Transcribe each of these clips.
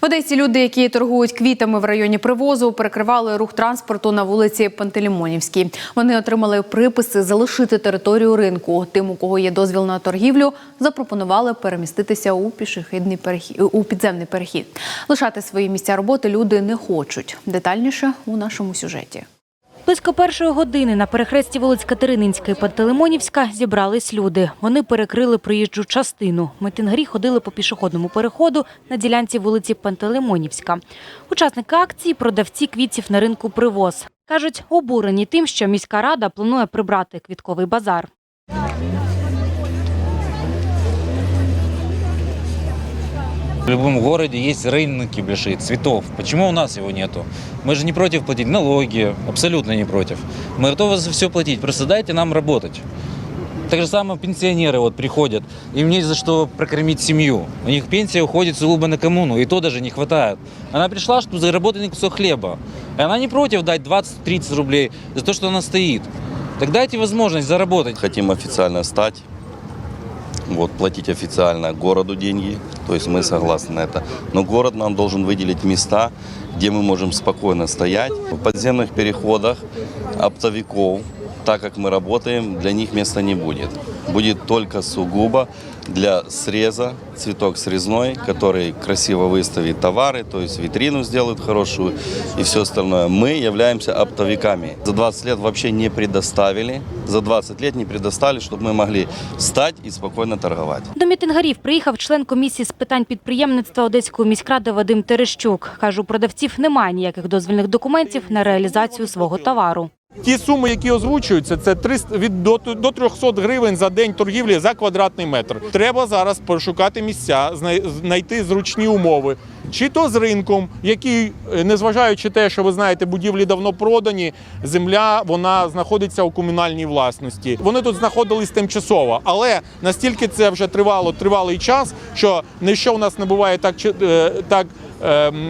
В Одесі люди, які торгують квітами в районі привозу, перекривали рух транспорту на вулиці Пантелеймонівській. Вони отримали приписи залишити територію ринку. Тим, у кого є дозвіл на торгівлю, запропонували переміститися у пішохідний перехід у підземний перехід. Лишати свої місця роботи люди не хочуть. Детальніше у нашому сюжеті. Близько першої години на перехресті вулиць Катерининська і Пантелеймонівська зібрались люди. Вони перекрили проїжджу частину. Митингарі ходили по пішохідному переходу на ділянці вулиці Пантелеймонівська. Учасники акції – продавці квітів на ринку «Привоз». Кажуть, обурені тим, що міська рада планує прибрати квітковий базар. В любом городе есть рынки большие цветов. Почему у нас его нету? Мы же не против платить налоги, абсолютно не против. Мы готовы за все платить, просто дайте нам работать. Так же самое пенсионеры вот приходят, им не за что прокормить семью. У них пенсия уходит сугубо на коммуну, и то даже не хватает. Она пришла, чтобы заработать кусок хлеба. И она не против дать 20-30 рублей за то, что она стоит. Так дайте возможность заработать. Хотим официально стать, вот, платить официально городу деньги, то есть мы согласны на это. Но город нам должен выделить места, где мы можем спокойно стоять. В подземных переходах оптовиков, так как мы работаем, для них места не будет. Будет только сугубо для среза, цветок срезной, который красиво выставит товары, то есть витрину сделает хорошую и все остальное. Мы являемся оптовиками. За 20 лет вообще не предоставили, за 20 лет не предоставили, чтобы мы могли встать и спокойно торговать. До мітингарів приїхав член комісії з питань підприємництва Одеської міськради Вадим Терещук. Каже, у продавців немає ніяких дозвільних документів на реалізацію свого товару. Ті суми, які озвучуються, це 300, від до, до 300 гривень за день торгівлі за квадратний метр. Треба зараз пошукати місця, знайти зручні умови. Чи то з ринком, який, е, незважаючи те, що ви знаєте, будівлі давно продані, земля вона знаходиться у комунальній власності. Вони тут знаходились тимчасово, але настільки це вже тривало тривалий час, що ніщо у нас не буває так е, так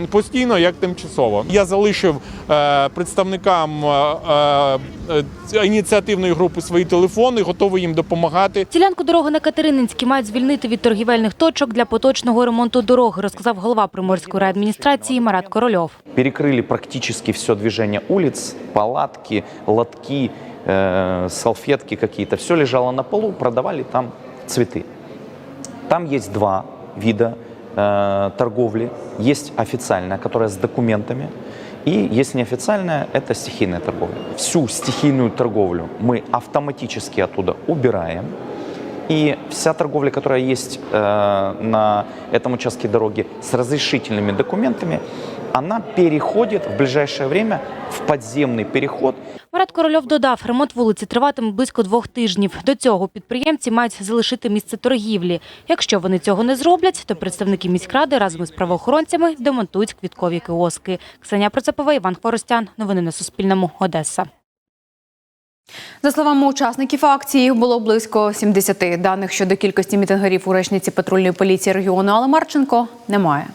постійно, як тимчасово. Я залишив е, представникам е, е, е, ініціативної групи свої телефони, готовий їм допомагати. Ділянку дороги на Катерининській мають звільнити від торгівельних точок для поточного ремонту дороги, розказав голова Приморської райадміністрації Марат Корольов. перекрыли практически все движение улиц, палатки, лотки, э, салфетки какие-то. Все лежало на полу, продавали там цветы. Там есть два вида э, торговли. Есть официальная, которая с документами, и есть неофициальная, это стихийная торговля. Всю стихийную торговлю мы автоматически оттуда убираем. И вся торговля, которая есть э, на этом участке дороги с разрешительными документами, она переходит в ближайшее время в подземный переход. Марат Корольов додав, ремонт вулиці триватиме близько двох тижнів. До цього підприємці мають залишити місце торгівлі. Якщо вони цього не зроблять, то представники міськради разом із правоохоронцями демонтують квіткові кіоски. Ксенія Процепова, Іван Хворостян. Новини на Суспільному. Одеса. За словами учасників акції, було близько 70. Даних щодо кількості мітингарів у речниці патрульної поліції регіону Але Марченко немає.